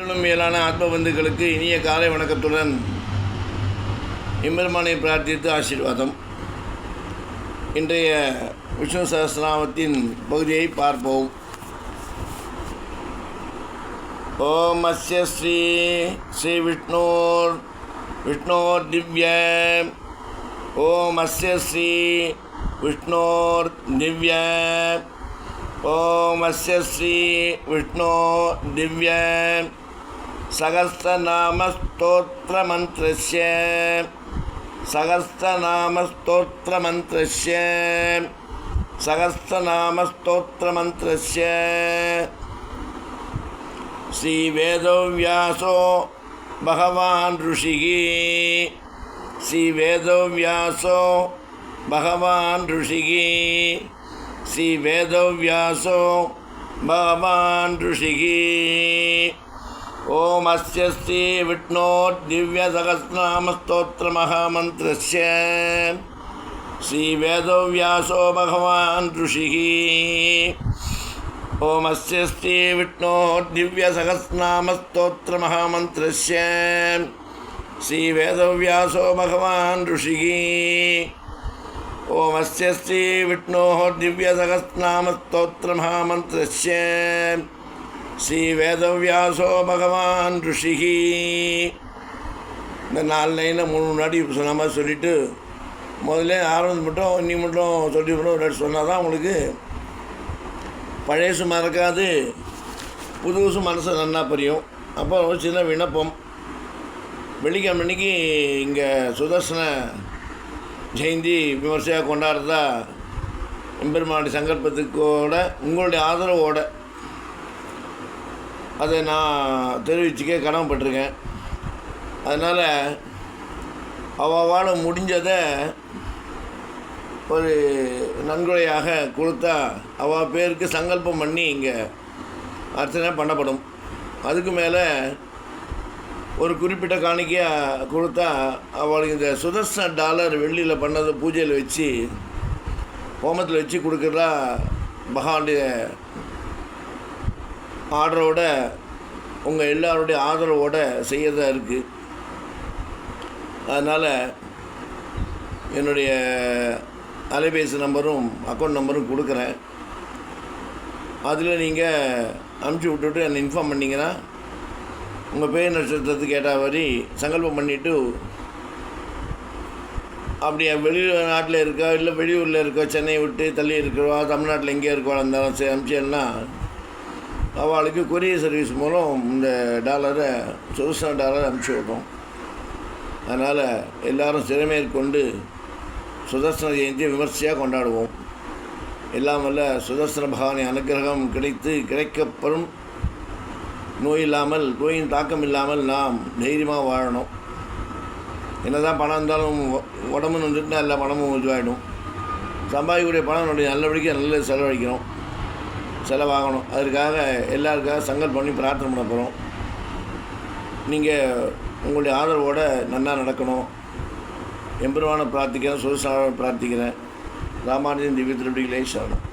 மேலான ஆத்மபந்துகளுக்கு இனிய காலை வணக்கத்துடன் எம்பெருமானை பிரார்த்தித்து ஆசீர்வாதம். இன்றைய விஷ்ணு சஹஸ்ரநாமத்தின் பகுதியை பார்ப்போம். ஓம் அஸ்ய ஸ்ரீ ஸ்ரீ விஷ்ணோர் விஷ்ணோர் திவ்ய. ஓம் அஸ்ய ஸ்ரீ விஷ்ணோர் திவ்ய. ஓம் அஸ்ய ஸ்ரீ விஷ்ணோ திவ்ய. सहस्रनामस्तोत्रमन्त्रस्य सहस्रनामस्तोत्रमन्त्रस्य सहस्रनामस्तोत्रमन्त्रस्य श्रीवेदव्यासो भगवान् ऋषिः श्रीवेदव्यासो भगवान् ऋषिः श्रीवेदव्यासो भगवान् ऋषिः ॐ अस्य श्री विष्णोर्दिव्यसहस्रनामस्तोत्रमहामन्त्रस्य श्रीवेदव्यासो भगवान् ऋषिः। ॐ अस्य श्री विष्णोर्दिव्यसहस्रनामस्तोत्रमहामन्त्रस्य श्रीवेदव्यासो भगवान् ऋषिः। ॐ अस्य श्री विष्णोः दिव्यसहस्रनामस्तोत्रमहामन्त्रस्य ஸ்ரீ வேதவியாசோ பகவான் ரிஷிகி. இந்த நாலு லைனில் மூணு முன்னாடி சொன்ன மாதிரி சொல்லிவிட்டு முதல்ல ஆரம்பம் மட்டும் இன்னி மட்டும் சொல்லி மட்டும் ஒரு சொன்னால் தான் உங்களுக்கு பழையசு மறக்காது புதுசு மனசு நல்லா புரியும். அப்போ ஒரு சின்ன விண்ணப்பம். வெள்ளிக்கிழமை அன்னைக்கு இங்கே சுதர்சன ஜெயந்தி விமர்சையாக கொண்டாடுறதா எம்பெருமானுடைய சங்கல்பத்துக்கோட உங்களுடைய ஆதரவோட அதை நான் தெரிவிச்சுக்க கடமைப்பட்டிருக்கேன். அதனால் அவாவால் முடிஞ்சதை ஒரு நன்கொடையாக கொடுத்தா அவ பேருக்கு சங்கல்பம் பண்ணி இங்கே அர்ச்சனை பண்ணப்படும். அதுக்கு மேலே ஒரு குறிப்பிட்ட காணிக்கையாக கொடுத்தா அவளுக்கு இந்த சுதர்சன டாலர் வெள்ளியில் பண்ணதை பூஜையில் வச்சு ஹோமத்தில் வச்சு கொடுக்குறதா பகவானுடைய ஆர்டரோட உங்கள் எல்லாருடைய ஆதரவோட செய்யறதாக இருக்குது அதனால் என்னுடைய அலைபேசி நம்பரும் அக்கௌண்ட் நம்பரும் கொடுக்குறேன். அதில் நீங்கள் அனுப்பிச்சி விட்டுட்டு என்னை இன்ஃபார்ம் பண்ணிங்கன்னா உங்கள் பேர் நட்சத்திரத்துக்கு கேட்ட மாதிரி சங்கல்பம் பண்ணிவிட்டு அப்படி வெளிநாட்டில் இருக்கா இல்லை வெளியூரில் இருக்கோ சென்னை விட்டு தள்ளி இருக்கிறவா தமிழ்நாட்டில் எங்கேயா இருக்கோ இருந்தாலும் சரி அனுப்பிச்சேன்னா அவளுக்கு கொரியர் சர்வீஸ் மூலம் இந்த டாலரை சுதர்சன டாலரை அனுப்பிச்சி விட்றோம் அதனால் எல்லாரும் சிறமேற்கொண்டு சுதர்சன ஜெயந்தியை விமர்சையாக கொண்டாடுவோம். எல்லாம் வல்ல சுதர்சன பகவானை அனுகிரகம் கிடைத்து கிடைக்கப்பெறும். நோய் இல்லாமல் நோயின் தாக்கம் இல்லாமல் நாம் தைரியமாக வாழணும். என்ன தான் பணம் இருந்தாலும் உடம்பு வந்துட்டுனா எல்லா பணமும் இதுவாகிடும் சம்பாதிக்கக்கூடிய பணம் நல்லபடிக்கு நல்ல செலவழிக்கணும் செலவாகணும். அதற்காக எல்லாருக்காக சங்கல் பண்ணி பிரார்த்தனை பண்ண போகிறோம் நீங்கள் உங்களுடைய ஆதரவோடு நன்னா நடக்கணும். எம்பெருமான பிரார்த்திக்கிறேன் சுரசான பிரார்த்திக்கிறேன். ராமானுஜன் திவ்ய திருப்பதிகளே சரணம்.